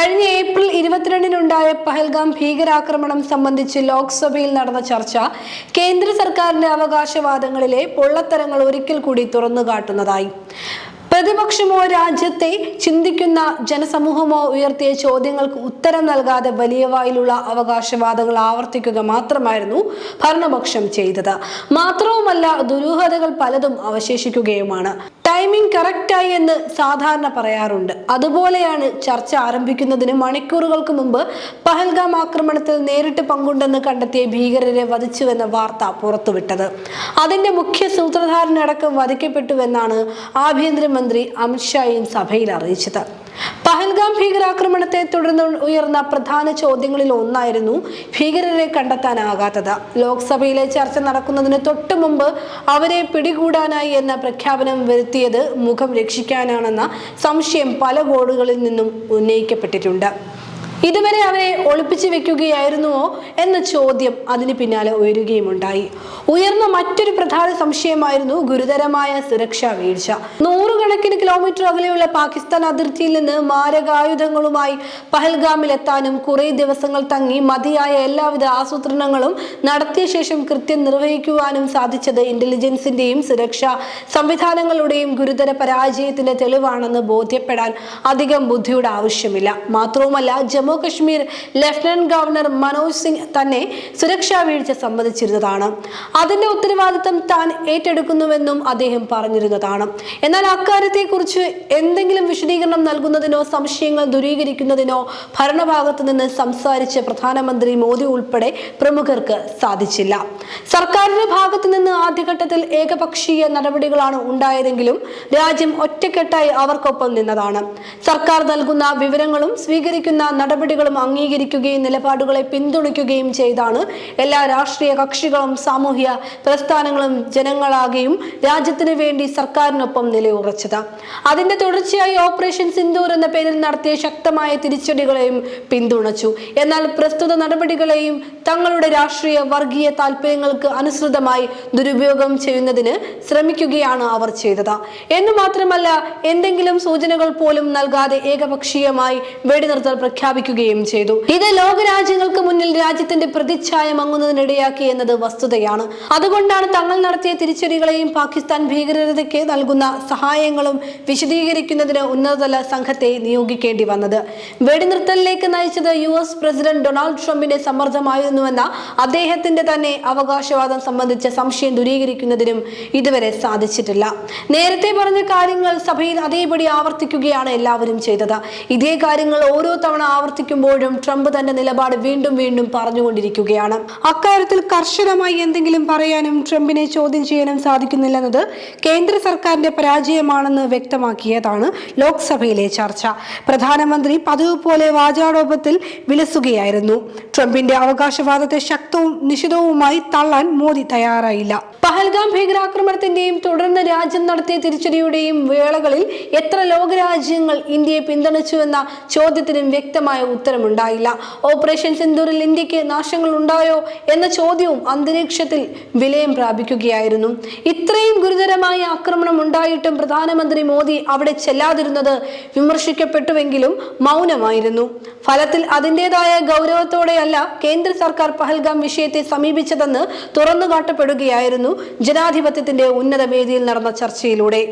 കഴിഞ്ഞ ഏപ്രിൽ ഇരുപത്തിരണ്ടിനുണ്ടായ പഹൽഗാം ഭീകരാക്രമണം സംബന്ധിച്ച് ലോക്സഭയിൽ നടന്ന ചർച്ച കേന്ദ്ര സർക്കാരിന്റെ അവകാശവാദങ്ങളിലെ പൊള്ളത്തരങ്ങൾ ഒരിക്കൽ കൂടി തുറന്നുകാട്ടുന്നതായി. പ്രതിപക്ഷമോ രാജ്യത്തെ ചിന്തിക്കുന്ന ജനസമൂഹമോ ഉയർത്തിയ ചോദ്യങ്ങൾക്ക് ഉത്തരം നൽകാതെ വലിയ വായിലുള്ള അവകാശവാദങ്ങൾ ആവർത്തിക്കുക മാത്രമായിരുന്നു ഭരണപക്ഷം ചെയ്തത്. മാത്രവുമല്ല ദുരൂഹതകൾ പലതും അവശേഷിക്കുകയുമാണ്. ടൈമിംഗ് കറക്റ്റായി എന്ന് സാധാരണ പറയാറുണ്ട്. അതുപോലെയാണ് ചർച്ച ആരംഭിക്കുന്നതിന് മണിക്കൂറുകൾക്ക് മുമ്പ് പഹൽഗാം ആക്രമണത്തിൽ നേരിട്ട് പങ്കുണ്ടെന്ന് കണ്ടെത്തിയ ഭീകരരെ വധിച്ചുവെന്ന വാർത്ത പുറത്തുവിട്ടത്. അതിന്റെ മുഖ്യ സൂത്രധാരനടക്കം വധിക്കപ്പെട്ടുവെന്നാണ് ആഭ്യന്തരമന്ത്രി അമിത്ഷായും സഭയിൽ അറിയിച്ചത്. പഹൽഗാം ഭീകരാക്രമണത്തെ തുടർന്ന് ഉയർന്ന പ്രധാന ചോദ്യങ്ങളിൽ ഒന്നായിരുന്നു ഭീകരരെ കണ്ടെത്താനാകാത്തത്. ലോക്സഭയിലെ ചർച്ച നടക്കുന്നതിന് തൊട്ടു മുമ്പ് അവരെ പിടികൂടാനായി എന്ന പ്രഖ്യാപനം വരുത്തിയത് മുഖം രക്ഷിക്കാനാണെന്ന സംശയം പല കോടുകളിൽ നിന്നും ഉന്നയിക്കപ്പെട്ടിട്ടുണ്ട്. ഇതുവരെ അവരെ ഒളിപ്പിച്ചു വെക്കുകയായിരുന്നുവോ എന്ന ചോദ്യം അതിന് പിന്നാലെ ഉയരുകയും ഉണ്ടായി ഉയർന്ന മറ്റൊരു പ്രധാന സംശയമായിരുന്നു ഗുരുതരമായ സുരക്ഷാ വീഴ്ച. നൂറുകണക്കിന് കിലോമീറ്റർ അകലെയുള്ള പാകിസ്ഥാൻ അതിർത്തിയിൽ നിന്ന് മാരകായുധങ്ങളുമായി പഹൽഗാമിലെത്താനും കുറെ ദിവസങ്ങൾ തങ്ങി മതിയായ എല്ലാവിധ ആസൂത്രണങ്ങളും നടത്തിയ ശേഷം കൃത്യം നിർവഹിക്കുവാനും സാധിച്ചത് ഇന്റലിജൻസിന്റെയും സുരക്ഷാ സംവിധാനങ്ങളുടെയും ഗുരുതര പരാജയത്തിന്റെ തെളിവാണെന്ന് ബോധ്യപ്പെടാൻ അധികം ബുദ്ധിയുടെ ആവശ്യമില്ല. മാത്രവുമല്ല ജമ്മു കശ്മീർ ലഫ്റ്റനന്റ് ഗവർണർ മനോജ് സിംഗ് തന്നെ സുരക്ഷാ വീഴ്ച സമ്മതിച്ചിരുന്നതാണ് അതിന്റെ ഉത്തരവാദിത്തം താൻ ഏറ്റെടുക്കുന്നുവെന്നും അദ്ദേഹം പറഞ്ഞിരുന്നതാണ്. എന്നാൽ അക്കാര്യത്തെക്കുറിച്ച് എന്തെങ്കിലും വിശദീകരണം നൽകുന്നതിനോ സംശയങ്ങൾ ദൂരീകരിക്കുന്നതിനോ ഭരണഭാഗത്ത് നിന്ന് സംസാരിച്ച് പ്രധാനമന്ത്രി മോദി ഉൾപ്പെടെ പ്രമുഖർക്ക് സാധിച്ചില്ല. സർക്കാരിന്റെ ഭാഗത്ത് നിന്ന് ആദ്യഘട്ടത്തിൽ ഏകപക്ഷീയ നടപടികളാണ് ഉണ്ടായതെങ്കിലും രാജ്യം ഒറ്റക്കെട്ടായി അവർക്കൊപ്പം നിന്നതാണ്. സർക്കാർ നൽകുന്ന വിവരങ്ങളും സ്വീകരിക്കുന്ന നടപടികളും അംഗീകരിക്കുകയും നിലപാടുകളെ പിന്തുണയ്ക്കുകയും ചെയ്താണ്. എല്ലാ രാഷ്ട്രീയ കക്ഷികളും സാമൂഹ്യ പ്രസ്ഥാനങ്ങളും ജനങ്ങളാകെയും രാജ്യത്തിന് വേണ്ടി സർക്കാരിനൊപ്പം നിലയുറച്ചത്. അതിന്റെ തുടർച്ചയായി ഓപ്പറേഷൻ സിന്ദൂർ എന്ന പേരിൽ നടത്തിയ ശക്തമായ തിരിച്ചടികളെയും പിന്തുണച്ചു. എന്നാൽ പ്രസ്തുത നടപടികളെയും തങ്ങളുടെ രാഷ്ട്രീയ വർഗീയ താല്പര്യങ്ങൾക്ക് അനുസൃതമായി ദുരുപയോഗം ചെയ്യുന്നതിന് ശ്രമിക്കുകയാണ് അവർ ചെയ്തത്. എന്നു മാത്രമല്ല എന്തെങ്കിലും സൂചനകൾ പോലും നൽകാതെ ഏകപക്ഷീയമായി വെടിനിർത്തൽ പ്രഖ്യാപിക്കുകയും ചെയ്തു. ഇത് ലോകരാജ്യങ്ങൾക്ക് മുന്നിൽ രാജ്യത്തിന്റെ പ്രതിച്ഛായ മങ്ങുന്നതിനിടയാക്കി എന്നത് വസ്തുതയാണ്. അതുകൊണ്ടാണ് തങ്ങൾ നടത്തിയ തിരിച്ചടികളെയും പാകിസ്ഥാൻ ഭീകരതയ്ക്ക് നൽകുന്ന സഹായങ്ങളും വിശദീകരിക്കുന്നതിന് ഉന്നതതല സംഘത്തെ നിയോഗിക്കേണ്ടി വന്നത്. വെടിനിർത്തലിലേക്ക് നയിച്ചത് യു എസ് പ്രസിഡന്റ് ഡൊണാൾഡ് ട്രംപിന്റെ സമ്മർദ്ദമായിരുന്നുവെന്ന അദ്ദേഹത്തിന്റെ തന്നെ അവകാശവാദം സംബന്ധിച്ച സംശയം ദൂരീകരിക്കുന്നതിനും ഇതുവരെ സാധിച്ചിട്ടില്ല. നേരത്തെ പറഞ്ഞ കാര്യങ്ങൾ സഭയിൽ അതേപടി ആവർത്തിക്കുകയാണ് എല്ലാവരും ചെയ്തത്. ഇതേ കാര്യങ്ങൾ ഓരോ തവണ ആവർത്തിക്കുമ്പോഴും ട്രംപ് തന്റെ നിലപാട് വീണ്ടും വീണ്ടും പറഞ്ഞുകൊണ്ടിരിക്കുകയാണ്. അക്കാര്യത്തിൽ കർശനമായി എന്തെങ്കിലും പറയാനും ട്രംപിനെ ചോദ്യം ചെയ്യാനും സാധിക്കുന്നില്ലെന്നത് കേന്ദ്ര സർക്കാരിന്റെ പരാജയമാണെന്ന് വ്യക്തമാക്കിയതാണ് ലോക്സഭയിലെ ചർച്ച. പ്രധാനമന്ത്രി പതിവ് പോലെ വാചാടോപത്തിൽ വിലസുകയായിരുന്നു. ട്രംപിന്റെ അവകാശവാദത്തെ ശക്തവും നിശിതവുമായി തള്ളാൻ മോദി തയ്യാറായില്ല. പഹൽഗാം ഭീകരാക്രമണത്തിന്റെയും തുടർന്ന് രാജ്യം നടത്തിയ തിരിച്ചടിയുടെയും വേളകളിൽ എത്ര ലോകരാജ്യങ്ങൾ ഇന്ത്യയെ പിന്തുണച്ചുവെന്ന ചോദ്യത്തിനും വ്യക്തമായ ഉത്തരമുണ്ടായില്ല. ഓപ്പറേഷൻ സിന്ദൂറിൽ ഇന്ത്യയ്ക്ക് നാശങ്ങൾ ഉണ്ടായോ എന്ന ചോദ്യവും അന്തരീക്ഷത്തിൽ വിലയം പ്രാപിക്കുകയായിരുന്നു. ഇത്രയും ഗുരുതരമായ ആക്രമണം ഉണ്ടായിട്ടും പ്രധാനമന്ത്രി മോദി അവിടെ ചെല്ലാതിരുന്നത് വിമർശിക്കപ്പെട്ടുവെങ്കിലും മൗനമായിരുന്നു. ഫലത്തിൽ അതിന്റെതായ ഗൗരവത്തോടെയല്ല കേന്ദ്ര സർക്കാർ പഹൽഗാം വിഷയത്തെ സമീപിച്ചതെന്ന് തുറന്നുകാട്ടപ്പെടുകയായിരുന്നു ജനാധിപത്യത്തിന്റെ ഉന്നത വേദിയിൽ നടന്ന ചർച്ചയിലൂടെ.